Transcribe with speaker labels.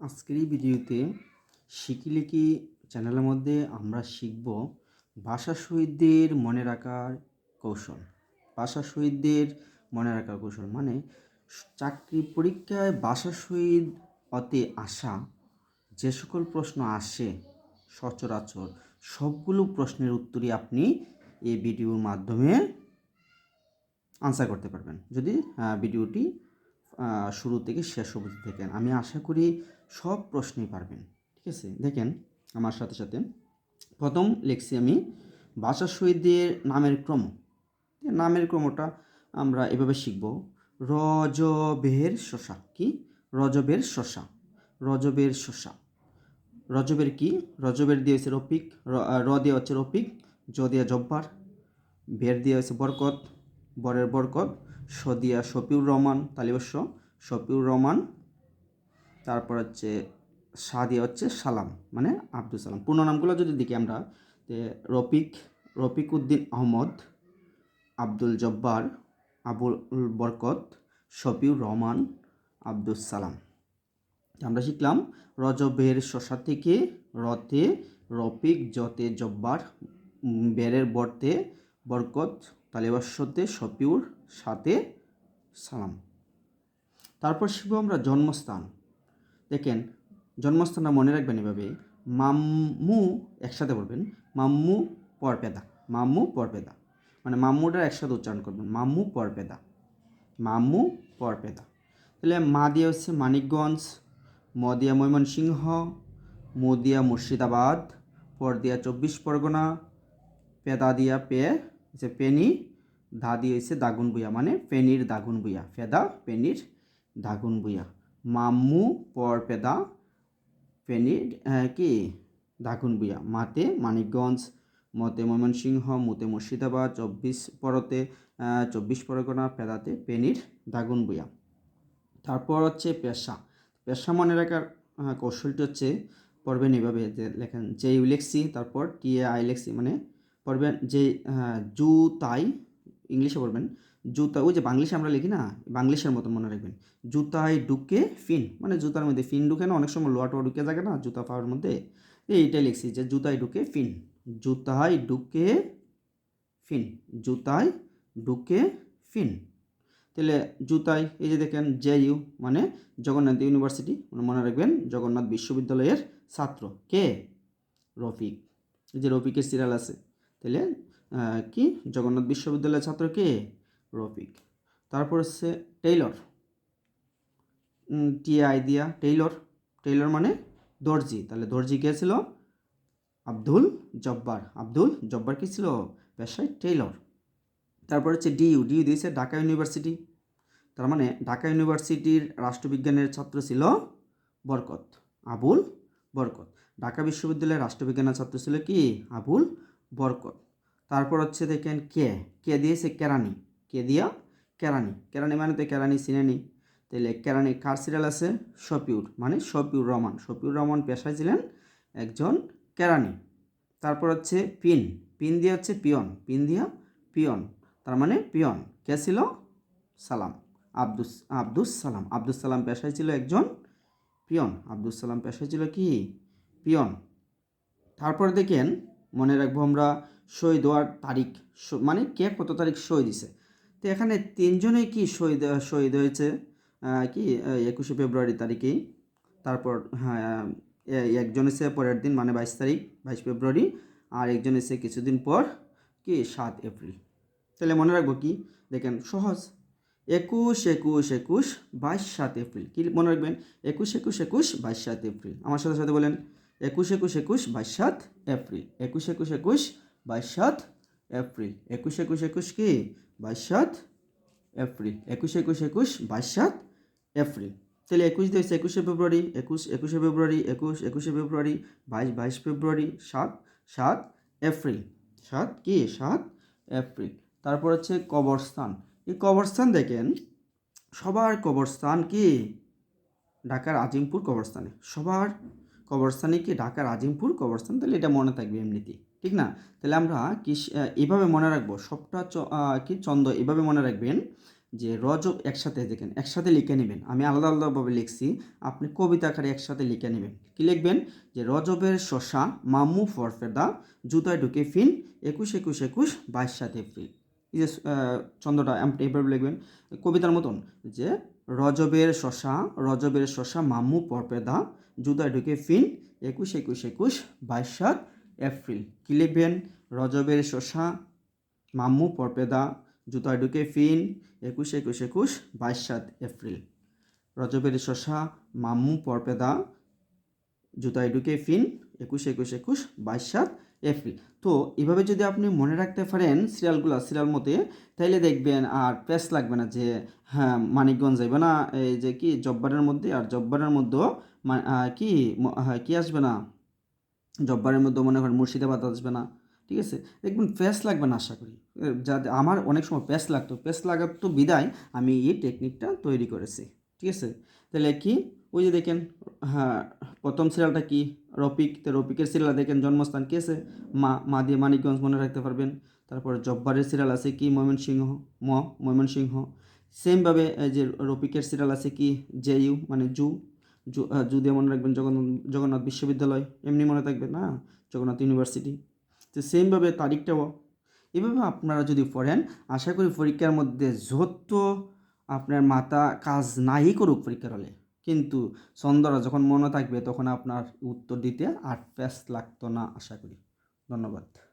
Speaker 1: আজকের এই ভিডিওতে শিকিলিকি চ্যানেলের মধ্যে আমরা শিখব ভাষা শহীদদের মনে রাখার কৌশল। ভাষা শহীদদের মনে রাখার কৌশল মানে চাকরি পরীক্ষায় ভাষা শহীদ অতে আসা যে সকল প্রশ্ন আসে সচরাচর সবগুলো প্রশ্নের উত্তরই আপনি এই ভিডিওর মাধ্যমে আনসার করতে পারবেন। যদি ভিডিওটি শুরু থেকে শেষ অবধি দেখেন। আমি আশা করি সব প্রশ্নই পারবেন। ঠিক আছে? দেখেন আমার সাথে সাথে। প্রথম লিখছি আমি ভাষা শহীদদের নামের ক্রম। নামের ক্রমটা আমরা এভাবে শিখব। রজবের শশা। কি? রজবের শশা। রজবের শশা। রজবের কি? রজবের দিয়ে হয়েছে রফিক। র- দিয়ে হচ্ছে রফিক। জ দিয়ে জব্বার। বের দিয়ে হয়েছে বরকত। বরের বরকত। স দিয়া শফিউর রহমান তালিবস্য শফিউর রহমান, তারপর হচ্ছে সাদিয়া হচ্ছে সালাম মানে আব্দুল সালাম। পূর্ণ নামগুলো যদি দেখি আমরা রফিক রফিক উদ্দিন আহমদ, আব্দুল জব্বার, আবুল বরকত, শফিউর রহমান, আব্দুল সালাম। আমরা শিখলাম, রজবের শশা থেকে রতে রফিক, জতে জব্বার বেরের বর্তে বরকত তালেবাসতে শপিউর সাথে সালাম। তারপর শিখব আমরা জন্মস্থান। দেখেন, জন্মস্থানটা মনে রাখবেন এভাবে। মাম্মু একসাথে বলবেন মাম্মু পরপেদা। মাম্মু পরপেদা। মানে মাম্মুটা একসাথে উচ্চারণ করবেন। মাম্মু পরপেদা। মাম্মু পরপেদা। তাহলে মা দিয়ে হচ্ছে মানিকগঞ্জ ম দিয়া ময়মনসিংহ, মদিয়া মুর্শিদাবাদ পর দিয়া চব্বিশ পরগনা পেদা দিয়া পে যে পেনি, ধা দিয়ে হচ্ছে দাগুন বুয়া মানে পেনির দাগুন বুয়া, ফেদা, পেনির দাগুন বুয়া। মাম্মু, পর পেদা পেনির কি? দাগুন বুয়া। মাতে মানিকগঞ্জ, মতে ময়মনসিংহ, মুতে মুর্শিদাবাদ, চব্বিশ পরতে চব্বিশ পরগনা পেদাতে পেনির দাগুন বুয়া। তারপর হচ্ছে পেশা। পেশা মনে রাখার কৌশলটি হচ্ছে, পড়বেন এইভাবে যে লেখেন, যে ইউ লেখছি তারপর টি এ আই মানে পড়বেন যে আহ, জু তাই ইংলিশে পড়বেন জুতা ওই যে বাংলিশে আমরা লিখি না বাংলিশের মতো মনে রাখবেন জুতায় ঢুকে ফিন মানে জুতার মধ্যে ফিন ঢুকে না অনেক সময় লোয়া টোয়া ঢুকে থাকে না জুতা পাওয়ার মধ্যে এইটাই লিখছি যে জুতায় ঢুকে ফিন জুতায় ঢুকে ফিন জুতায় ঢুকে ফিন তাহলে জুতাই এই যে দেখেন জে ইউ মানে জগন্নাথ ইউনিভার্সিটি মানে মনে রাখবেন জগন্নাথ বিশ্ববিদ্যালয়ের ছাত্র কে? রফিক এই যে রফিকের সিরিয়াল আছে তাহলে কি? জগন্নাথ বিশ্ববিদ্যালয়ের ছাত্র কে? রফিক। তারপর হচ্ছে টেইলর। টি আই দিয়া টেইলর। টেইলর মানে দর্জি। তাহলে দর্জি কে ছিল? আব্দুল জব্বার। আব্দুল জব্বার কি ছিল? পেশায় টেইলর। তারপর হচ্ছে ডিইউ ডিইউ দিয়েছে ঢাকা ইউনিভার্সিটি। তার মানে ঢাকা ইউনিভার্সিটির রাষ্ট্রবিজ্ঞানের ছাত্র ছিল বরকত। আবুল বরকত। ঢাকা বিশ্ববিদ্যালয়ের রাষ্ট্রবিজ্ঞানের ছাত্র ছিল কি? আবুল বরকত। তারপর হচ্ছে দেখেন কে কে দিয়েছে কেরানি কে দিয়া? কেরানি কেরানি মানে তো কেরানি চিনেনি তাহলে কেরানি কার সিরিয়াল আছে? শপিউর মানে শপিউর রহমান। শপিউর রহমান পেশায় ছিলেন একজন কেরানি তারপর হচ্ছে পিন। পিন দিয়ে হচ্ছে পিয়ন। পিন দিয়া পিয়ন। তার মানে পিয়ন। কে ছিল? সালাম। আব্দুস আব্দুস সালাম। আব্দুস সালাম পেশায় ছিল একজন পিয়ন। আব্দুস সালাম পেশায় ছিল কি? পিয়ন। তারপর দেখেন মনে রাখব আমরা শহীদ হওয়ার তারিখ মানে কে কত তারিখ সই দিছে? তো এখানে তিনজনেই কি শহীদ শহীদ হয়েছে? কি একুশে ফেব্রুয়ারি তারিখেই। তারপর হ্যাঁ একজন এসে পরের দিন মানে বাইশ তারিখ, বাইশ ফেব্রুয়ারি, আর একজন এসে কিছুদিন পর, কি, সাত এপ্রিল। তাহলে মনে রাখব কি, দেখেন, সহজ। একুশ একুশ একুশ, বাইশ, সাত এপ্রিল। কি মনে রাখবেন? একুশ একুশ একুশ, বাইশ, সাত এপ্রিল। আমার সাথে সাথে বলেন। একুশ একুশ একুশ বাইশ সাত এপ্রিল। একুশ একুশ একুশ বাইশ সাত এপ্রিল। একুশ একুশ একুশ কি? বাইশ সাত এপ্রিল। একুশ একুশ একুশ বাইশ সাত এপ্রিল। তাহলে একুশ দিয়েছে একুশে ফেব্রুয়ারি, একুশ, একুশে ফেব্রুয়ারি, একুশ, একুশে ফেব্রুয়ারি, বাইশ বাইশ ফেব্রুয়ারি, সাত সাত এপ্রিল। সাত কি? সাত এপ্রিল। তারপর হচ্ছে কবরস্থান। এই কবরস্থান দেখেন, সবার কবরস্থান কি? ঢাকার আজিমপুর কবরস্থানে। সবার কবরস্থানে কি ঢাকার আজিমপুর কবরস্থান? তাহলে এটা মনে থাকবে এমনিতেই, ঠিক না? তাহলে আমরা কি এভাবে মনে রাখব। সবটা কি চন্দ্র এভাবে মনে রাখবেন যে রজব একসাথে দেখেন, একসাথে লিখে নেবেন। আমি আলাদা আলাদাভাবে লিখছি, আপনি কবিতা আকারে একসাথে লিখে নেবেন। কি লিখবেন? যে রজবের শশা মামু ফরফেদা, জুতায় ঢুকে ফিন, একুশ একুশ একুশ, বাইশ সাত এপ্রিল। এই যে চন্দ্রটা এভাবে লিখবেন। কবিতার মতন যে রজবের শশা রজবের শশা মামু পরপেদা, জুতায় ঢুকে ফিন, একুশ একুশ একুশ, বাইশ, সাত, এপ্রিল। কি লিখবেন? রজবের শশা মাম্মু পরপেদা, জুতায় ঢুকে ফিন, একুশ একুশ একুশ, বাইশ, সাত, এপ্রিল। রজবের শশা মাম্মু পরপেদা, জুতায় ঢুকে ফিন, একুশ একুশ একুশ, বাইশ, সাত এপ্রিল। তো এভাবে যদি আপনি মনে রাখতে পারেন সিরিয়ালগুলো, সিরিয়াল মতে, তাইলে দেখবেন আর প্রেস লাগবে না যে হ্যাঁ মানিকগঞ্জ যাইবে না, এই যে কি জব্বারের মধ্যে, আর জব্বারের মধ্যেও কি কি আসবে না? জব্বারের মধ্যে মনে করেন মুর্শিদাবাদ আসবে না, ঠিক আছে? দেখবেন প্যাস লাগবে না আশা করি। যাতে আমার অনেক সময় প্যাস লাগতো প্যাস লাগাতো বিদায় আমি এই টেকনিকটা তৈরি করেছি, ঠিক আছে? তাহলে কি ওই যে দেখেন হ্যাঁ প্রথম সিরিয়ালটা কি? রফিক, তো রফিকের সিরিয়াল দেখেন জন্মস্থান কি মা মা দিয়ে মানিকগঞ্জ মনে রাখতে পারবেন। তারপর জব্বারের সিরিয়াল আছে কি? ময়মনসিংহ, ম, ময়মনসিংহ। সেমভাবে যে রফিকের সিরিয়াল আছে কি? জে ইউ মানে জু জু জু দিয়ে মনে রাখবেন জগন্নাথ জগন্নাথ বিশ্ববিদ্যালয়। এমনি মনে থাকবে না? জগন্নাথ ইউনিভার্সিটি তো সেমভাবে তারিখটাও। এভাবে আপনারা যদি পড়েন, আশা করি পরীক্ষার মধ্যে যত আপনার মাথা কাজ নাই করুক পরীক্ষার হলে। কিন্তু ছন্দরা যখন মনে থাকবে তখন আপনার উত্তর দিতে আট প্যাস লাগতো না, আশা করি। ধন্যবাদ।